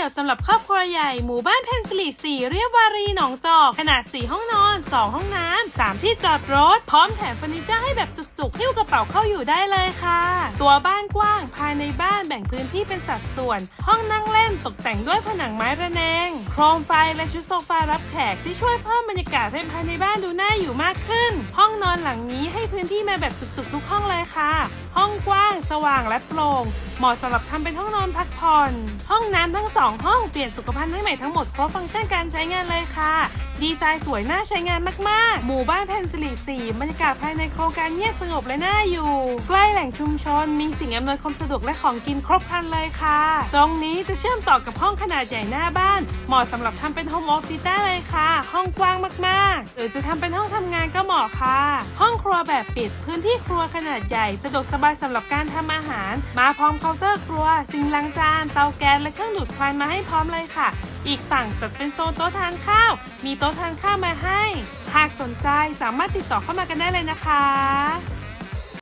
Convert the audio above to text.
ดี่ยวสำหรับครอบครัวใหญ่หมู่บ้านเพนสิริสีเรียบวารีหนองจอก ขนาด 4 ห้องนอน 2 ห้องน้ำ 3 ที่จอดรถ พร้อมแถมเฟอร์นิเจอร์ให้แบบจุกๆหิ้วกระเป๋าเข้าอยู่ได้เลยค่ะ ตัวบ้านกว้างภายในบ้านแบ่งพื้นที่เป็นสัดส่วน ห้องนั่งเล่นตกแต่งด้วยผนังไม้ระแนง โครมไฟและชุดโซฟารับแขกที่ช่วยเพิ่มบรรยากาศให้ภายในบ้านดูน่าอยู่มากขึ้น ห้องนอนหลังนี้ให้พื้นที่มาแบบจุกๆทุกห้องเลยค่ะ ห้องกว้าง สว่างและโปร่ง เหมาะสำหรับทำเป็นห้องนอนพักผ่อน ห้องน้ำทั้งสองห้องเปลี่ยนสุขภัณฑ์ให้ใหม่ทั้งหมดครบฟังก์ชันการใช้งานเลยค่ะ ดีไซน์สวยน่าใช้งานมากๆ หมู่บ้านเพนสิริสีบรรยากาศภายในโครงการเงียบสงบและน่าอยู่ ใกล้แหล่งชุมชน มีสิ่งอำนวยความสะดวกและของกินครบครันเลยค่ะ ตรงนี้จะเชื่อมต่อกับห้องขนาดใหญ่หน้าบ้าน เหมาะสำหรับทำเป็นโฮมออฟฟิศได้เลยค่ะ ห้องกว้างมากๆ หรือจะทำเป็นห้องทำงานก็เหมาะค่ะ ห้องครัวแบบปิด พื้นที่ครัวขนาดใหญ่สะดวกสบายสำหรับการทำอาหาร มาพร้อมเคาน์เตอร์ครัว สิ่งล้างจาน เตาแก๊สและเครื่องดูดควันมาให้พร้อมเลยค่ะ อีกฝั่งจัดเป็นโซนโต๊ะทานข้าว มีโต๊ะทานข้าวมาให้ หากสนใจสามารถติดต่อเข้ามากันได้เลยนะคะ